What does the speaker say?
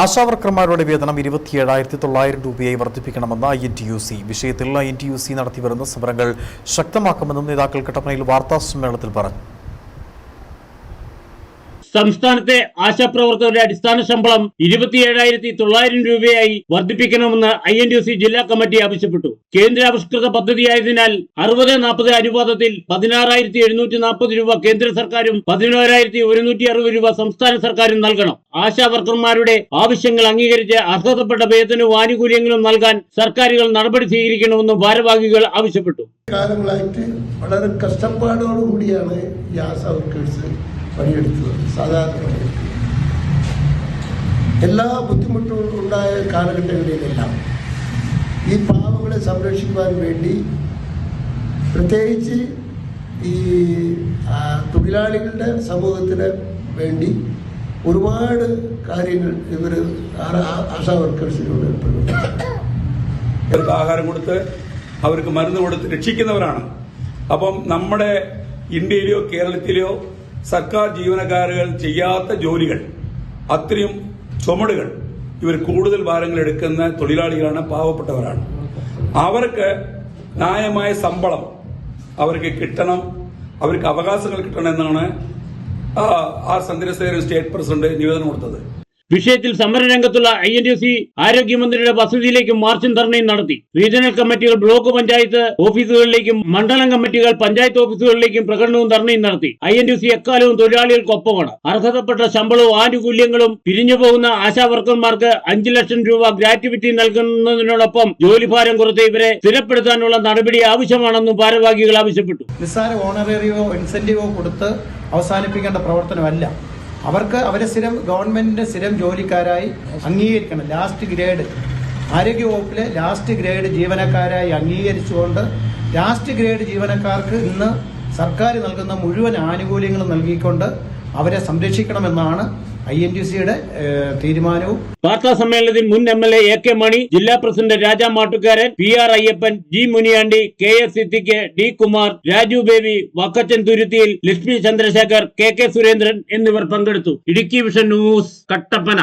ആശാവർക്കർമാരുടെ വേതനം ഇരുപത്തിയേഴായിരത്തി തൊള്ളായിരം രൂപയായി വർദ്ധിപ്പിക്കണമെന്ന് I N T U C. വിഷയത്തിൽ I N T U C നടത്തിവരുന്ന സമരങ്ങൾ ശക്തമാക്കുമെന്നും നേതാക്കൾ കട്ടപ്പനയിൽ വാർത്താ സമ്മേളനത്തിൽ പറഞ്ഞു. സംസ്ഥാനത്തെ ആശാപ്രവർത്തകരുടെ അടിസ്ഥാന ശമ്പളം ഇരുപത്തിയേഴായിരത്തി തൊള്ളായിരം രൂപയായി വർദ്ധിപ്പിക്കണമെന്ന് ഐ എൻ ടി സി ജില്ലാ കമ്മിറ്റി ആവശ്യപ്പെട്ടു. കേന്ദ്രാവിഷ്കൃത പദ്ധതിയായതിനാൽ അറുപത് നാൽപ്പത് അനുപാതത്തിൽ പതിനാറായിരത്തി എഴുന്നൂറ്റി നാൽപ്പത് രൂപ കേന്ദ്ര സർക്കാരും പതിനോരായിരത്തി ഒരുന്നൂറ്റി അറുപത് രൂപ സംസ്ഥാന സർക്കാരും നൽകണം. ആശാ വർക്കർമാരുടെ ആവശ്യങ്ങൾ അംഗീകരിച്ച് അർഹതപ്പെട്ട വേതനവും ആനുകൂല്യങ്ങളും നൽകാൻ സർക്കാരുകൾ നടപടി സ്വീകരിക്കണമെന്നും ഭാരവാഹികൾ ആവശ്യപ്പെട്ടു. കാലങ്ങളായിട്ട് വളരെ കഷ്ടപ്പാടോടുകൂടിയാണ് ഈ ആശാ വർക്കേഴ്സ് പണിയെടുത്തത് സാധാരണ പണിയെടുത്തത് എല്ലാ ബുദ്ധിമുട്ടും ഉണ്ടായ കാലഘട്ടങ്ങളിലെല്ലാം ഈ പാവങ്ങളെ സംരക്ഷിക്കുവാൻ വേണ്ടി പ്രത്യേകിച്ച് ഈ തൊഴിലാളികളുടെ സമൂഹത്തിന് വേണ്ടി ഒരുപാട് കാര്യങ്ങൾ ഇവർ ആശാ വർക്കേഴ്സിനോട് ഏർപ്പെടുന്നു ആഹാരം കൊടുത്ത് അവർക്ക് മരുന്ന് കൊടുത്ത് രക്ഷിക്കുന്നവരാണ്. അപ്പം നമ്മുടെ ഇന്ത്യയിലെയോ കേരളത്തിലെയോ സർക്കാർ ജീവനക്കാരുകൾ ചെയ്യാത്ത ജോലികൾ അത്രയും ചുമടുകൾ ഇവർ കൂടുതൽ ഭാരങ്ങൾ എടുക്കുന്ന തൊഴിലാളികളാണ് പാവപ്പെട്ടവരാണ്. അവർക്ക് ന്യായമായ ശമ്പളം അവർക്ക് കിട്ടണം അവർക്ക് അവകാശങ്ങൾ കിട്ടണം എന്നാണ് ആർ. ചന്ദ്രശേഖരൻ സ്റ്റേറ്റ് പ്രസിഡന്റ് നിവേദനം കൊടുത്തത്. വിഷയത്തിൽ സമരരംഗത്തുള്ള ഐ എൻ ഡി സി ആരോഗ്യമന്ത്രിയുടെ വസതിയിലേക്കും മാർച്ചും ധർണയും നടത്തി. റീജിയണൽ കമ്മിറ്റികൾ ബ്ലോക്ക് പഞ്ചായത്ത് ഓഫീസുകളിലേക്കും മണ്ഡലം കമ്മിറ്റികൾ പഞ്ചായത്ത് ഓഫീസുകളിലേക്കും പ്രകടനവും ധർണയും നടത്തി. ഐ എൻ ഡി സി എക്കാലവും തൊഴിലാളികൾക്കൊപ്പമാണ്. അർഹതപ്പെട്ട ശമ്പളവും ആനുകൂല്യങ്ങളും പിരിഞ്ഞു പോകുന്ന ആശാവർക്കർമാർക്ക് അഞ്ചു ലക്ഷം രൂപ ഗ്രാറ്റുവിറ്റി നൽകുന്നതിനോടൊപ്പം ജോലിഭാരം കുറച്ച് ഇവരെ സ്ഥിരപ്പെടുത്താനുള്ള നടപടി ആവശ്യമാണെന്നും ഭാരവാഹികൾ ആവശ്യപ്പെട്ടു. നിസ്സാര ഓണറേറിയോ ഇൻസെന്റീവോ കൊടുത്ത് അവസാനിപ്പിക്കേണ്ട പ്രവർത്തനമല്ല. അവർക്ക് അവരെ സ്ഥിരം ഗവൺമെന്റിന്റെ സ്ഥിരം ജോലിക്കാരായി അംഗീകരിക്കണം. ലാസ്റ്റ് ഗ്രേഡ് ആരോഗ്യ വകുപ്പിലെ ലാസ്റ്റ് ഗ്രേഡ് ജീവനക്കാരായി അംഗീകരിച്ചുകൊണ്ട് ലാസ്റ്റ് ഗ്രേഡ് ജീവനക്കാർക്ക് ഇന്ന് സർക്കാർ നൽകുന്ന മുഴുവൻ ആനുകൂല്യങ്ങളും നൽകിക്കൊണ്ട് അവരെ സംരക്ഷിക്കണമെന്നാണ് ഐ എൻ ടി സിയുടെ തീരുമാനവും വാർത്താ സമ്മേളനത്തിൽ മുൻ M L A A K Mani ജില്ലാ president Raja Mattukaran P R Ayyappan G Muniyandi K S Siddique D Kumar Raju Baby Vakkachan Thuruthiyil Lakshmi Chandrasekhar K K Surendran എന്നിവർ പങ്കെടുത്തു. Idukki vision news Kattappana.